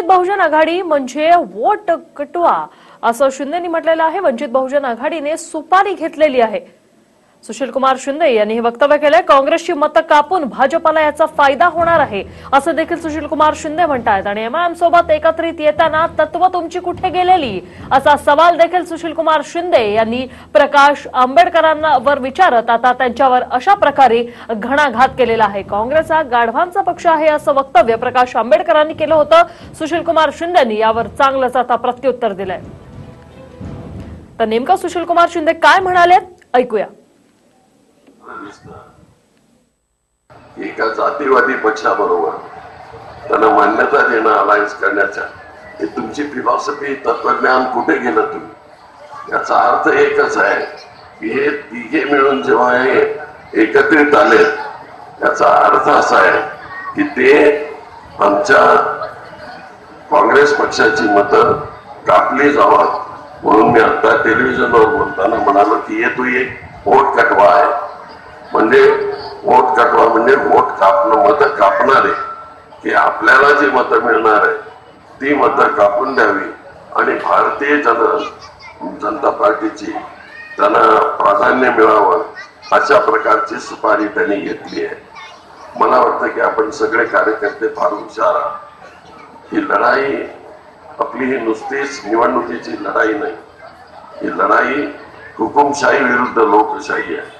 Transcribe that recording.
वंचित बहुजन आघाडी म्हणजे वोट कटवा असं शिंदेनी म्हटलेलं आहे. वंचित बहुजन आघाडीने सुपारी घेतलेली आहे. सुशील कुमार शिंदे यांनी हे वक्तव्य केलंय. काँग्रेसची मतं कापून भाजपाला याचा फायदा होणार आहे असं देखील सुशील कुमार शिंदे म्हणतायत. आणि एमआयएम सोबत एकत्रित येताना तत्व तुमची कुठे गेलेली? असा सवाल देखील सुशील कुमार शिंदे यांनी प्रकाश आंबेडकरांवर विचारत आता त्यांच्यावर अशा प्रकारे घणाघात केलेला आहे. काँग्रेस हा गाढवांचा पक्ष आहे असं वक्तव्य प्रकाश आंबेडकरांनी केलं होतं. सुशील कुमार शिंदेनी यावर चांगलंच आता प्रत्युत्तर दिलंय. तर नेमकं सुशील कुमार शिंदे काय म्हणाले ऐकूया. एका जातीवादी पक्षाबरोबर त्यांना मान्यता देणं अलायन्स करण्याच्या हे तुमची फिलॉसॉफी तत्वज्ञान कुठे गेलं तुम्ही? याचा अर्थ एकच आहे की हे तिघे मिळून जेव्हा हे एकत्रित आले याचा अर्थ असा आहे की ते आमच्या काँग्रेस पक्षाची मतं कापली जावात म्हणून मी आता टेलिव्हिजनवर बोलताना म्हणालो की हे तू एक वोट कटवा आहे. म्हणजे वोट कटवा म्हणजे वोट कापणं मतं कापणारे की आपल्याला जी मतं मिळणार आहे ती मतं कापून द्यावी. आणि भारतीय जन जनता पार्टीची त्यांना प्राधान्य मिळावं अशा प्रकारची सुपारी त्यांनी घेतली आहे. मला वाटतं की आपण सगळे कार्यकर्ते फार हुशार आहात. ही लढाई आपली ही नुसतीच निवडणुकीची लढाई नाही. ही लढाई हुकुमशाही विरुद्ध लोकशाही आहे.